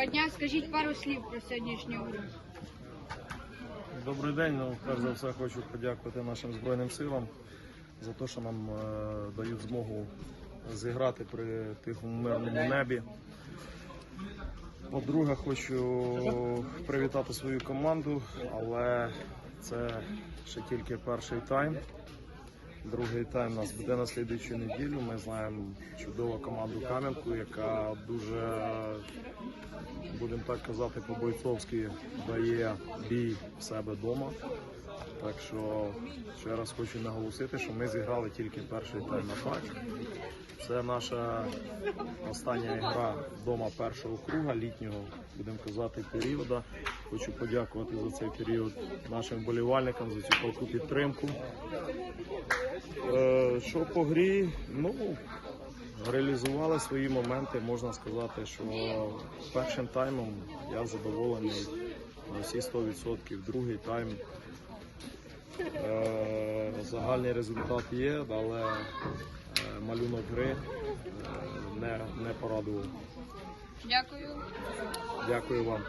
Доброго дня. Скажіть пару слів про сьогоднішню гру. Добрий день. Ну, перш за все хочу подякувати нашим Збройним силам за те, що нам е, дають змогу зіграти при тихому мирному небі. По-друге, хочу привітати свою команду, але це ще тільки перший тайм. Другий тайм нас буде на слідуючу неділю. Ми знаємо чудову команду Кам'янку, яка дуже, будемо так казати, по-бойцовськи дає бій в себе вдома. Так що ще раз хочу наголосити, що ми зіграли тільки перший тайм на так. Це наша остання гра вдома першого круга літнього, будемо казати, періоду. Хочу подякувати за цей період нашим вболівальникам за цю палку підтримку. Е, Що по грі, ну реалізували свої моменти. Можна сказати, що першим таймом я задоволений на всі 100%. Другий тайм загальний результат є, але е, малюнок гри е, не, не порадував. Дякую. Дякую вам.